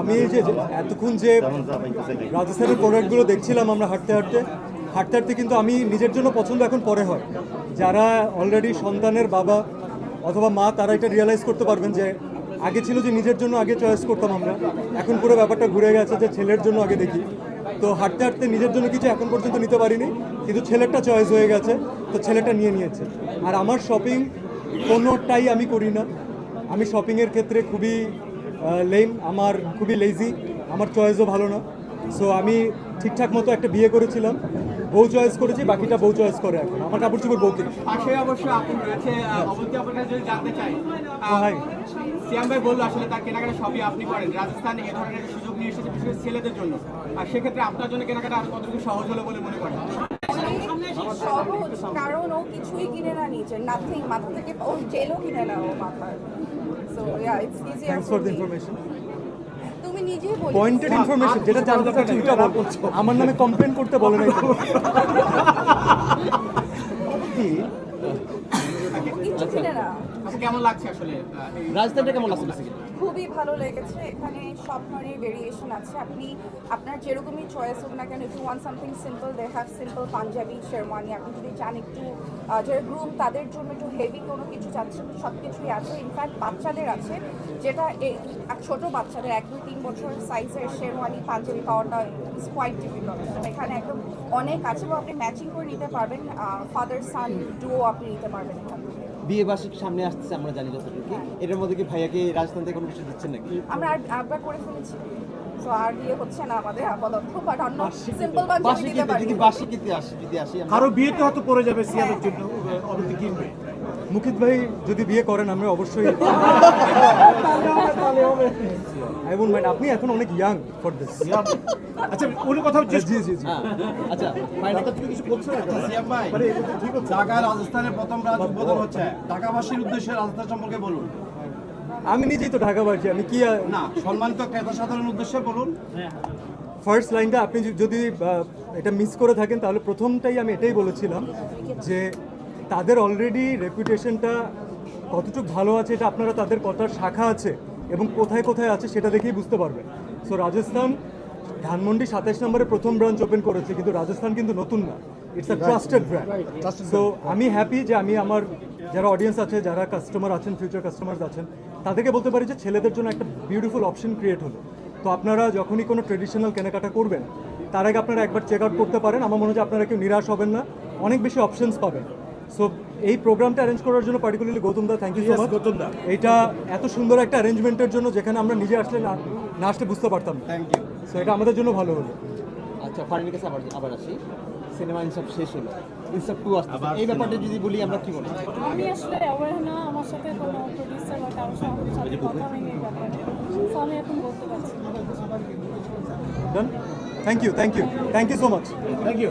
আমি এই যে এতক্ষণ যে রাজস্থানের প্রোডাক্টগুলো দেখছিলাম আমরা হাঁটতে হাঁটতে হাঁটতে হাঁটতে কিন্তু আমি নিজের জন্য পছন্দ এখন পরে হয়। যারা অলরেডি সন্তানের বাবা অথবা মা, তারা এটা রিয়েলাইজ করতে পারবেন যে আগে ছিল যে নিজের জন্য আগে চয়েস করতাম আমরা। এখন পুরো ব্যাপারটা ঘুরে গেছে যে ছেলের জন্য আগে দেখি। তো হাঁটতে হাঁটতে নিজের জন্য কিছু এখন পর্যন্ত নিতে পারিনি, কিন্তু ছেলেরটা চয়েস হয়ে গেছে, তো ছেলেটা নিয়ে নিয়েছে। আর আমার শপিং কোনোটাই আমি করি না। আমি শপিংয়ের ক্ষেত্রে খুবই লেম আমার খুবই লেজি আমার চয়েসও ভালো না। সো আমি ঠিকঠাক মতো একটা বিয়ে করেছিলাম বউ চয়েস করেছি বাকিটা বউ চয়েস করে এখন। আমার কাপড় চোপড় বউ কিনে। পাশে অবশ্য আপন রয়েছে আহ, আপনার কাছে যদি জানতে চাই হাই সিয়াম ভাই বলল আসলে তার কেনাকাটা সবই আপনি করেন। রাজস্থানে এ ধরনের সুযোগ নিয়ে এসেছে বিশেষ করে ছেলেদের জন্য। আর সেক্ষেত্রে আপনার জন্য কেনাকাটা আরও কতটুকু সহজ হলো বলে মনে করেন? সহজ কারণ ও কিছুই কিনে না নিজে নাথিং মাথা থেকে ও জেলও কিনে না ও মাথার so yeah it's for the information তুমি নিজেই বলি। পয়েন্টেড ইনফরমেশন যেটা জানতে চাচ্ছি ওইটা বলছো আমার নামে কমপ্লেন করতে বলে নাই। কি? না। কেমন লাগছে আসলে? রাজস্থানটা কেমন লাগছে বেসিক্যালি খুবই ভালো লেগেছে। এখানে সব ধরনের ভেরিয়েশন আছে। আপনি আপনার যেরকমই চয়েস হোক না কেন if you want something simple they have simple panjabi sherwani আপনি যদি চান একটু যারা গ্রুম তাদের জন্য একটু হেভি কোনো কিছু চাচ্ছেন সব কিছুই আছে। ইনফ্যাক্ট বাচ্চাদের আছে যেটা এই এক ছোট বাচ্চাদের এক দুই তিন বছর সাইজের শেরওয়ানি পাঞ্জাবি পাওয়াটা ইজ কোয়াইট ডিফিকাল্ট এখানে একদম অনেক আছে এবং আপনি ম্যাচিং করে নিতে পারবেন ফাদার সান ডুও আপনি নিতে পারবেন বিয়ে বার্ষিক সামনে আসতেছে আমরা জানি যতটুকু। এটার মধ্যে কি ভাইয়াকে রাজস্থান থেকে কোনো কিছু দিচ্ছেন নাকি? আমরা আর করে ফেলেছি। তো আর বিয়ে হচ্ছে না আমাদের আপাতত বাট অন্য সিম্পল দিতে পারি যদি আসি যদি আসি কারও বিয়েতে হয়তো পড়ে যাবে সিয়ামের জন্য কিনবে। মুকিত ভাই যদি বিয়ে করেন আমরা অবশ্যই আই উড মাইন্ড আপনি এখন অনেক ইয়াং ফর দিস আচ্ছা অন্য কথা হচ্ছে জি জি জি। হ্যাঁ আচ্ছা ফাইনাল তুমি কিছু বলছো? না সিয়াম ভাই ঢাকা রাজস্থানের প্রথম রাজ উদ্বোধন হচ্ছে। ঢাকাবাসীর উদ্দেশ্যে রাজস্থান সম্পর্কে বলুন। আমি নিজেই তো ঢাকাবাসী আমি কি না সম্মানিত ক্রেতা সাধারণ উদ্দেশ্যে বলুন। ফার্স্ট লাইনটা আপনি যদি- যদি এটা মিস করে থাকেন তাহলে প্রথমটাই আমি এটাই বলেছিলাম যে তাদের অলরেডি রেপুটেশনটা কতটুকু ভালো আছে এটা আপনারা তাদের কটার শাখা আছে এবং কোথায় কোথায় আছে সেটা দেখেই বুঝতে পারবেন। সো রাজস্থান ধানমন্ডি সাতাশ নম্বরে প্রথম ব্রাঞ্চ ওপেন করেছে কিন্তু রাজস্থান কিন্তু নতুন না। It's a trusted brand so আমি হ্যাপি যে আমি আমার যারা অডিয়েন্স আছে যারা কাস্টমার আছেন ফিউচার কাস্টমার আছেন তাদেরকে বলতে পারি যে ছেলেদের জন্য একটা বিউটিফুল অপশন ক্রিয়েট হলো। তো আপনারা যখনই কোনো ট্রেডিশনাল কেনাকাটা করবেন তার আগে আপনারা একবার চেক আউট করতে পারেন। আমার মনে হয় আপনারা কেউ নিরাশ হবেন না অনেক বেশি অপশনস পাবেন। সো এই প্রোগ্রামটা অ্যারেঞ্জ করার জন্য particularly Gautam da thank you so much Gautam da. এটা এত সুন্দর একটা অ্যারেঞ্জমেন্টের জন্য যেখানে আমরা নিজে আসলে না না আসলে বুঝতে পারতাম থ্যাংক ইউ সো এটা আমাদের জন্য ভালো হলো। আচ্ছা ফার্নির কাছে আবার আবার আসি। সিনেমা ইনসাফ শেষ হলো। ইনসাফ টু আসছে এই ব্যাপারটা যদি বলি আমরা কি বলব আমি আসলে অ্যাওয়ার না আমার সাথে কোনো প্রডিউসার বা কারোর সাথে কথা হয়নি এই ব্যাপারে। তো আমি এখন বলতে পারছি done thank you thank you thank you so much thank you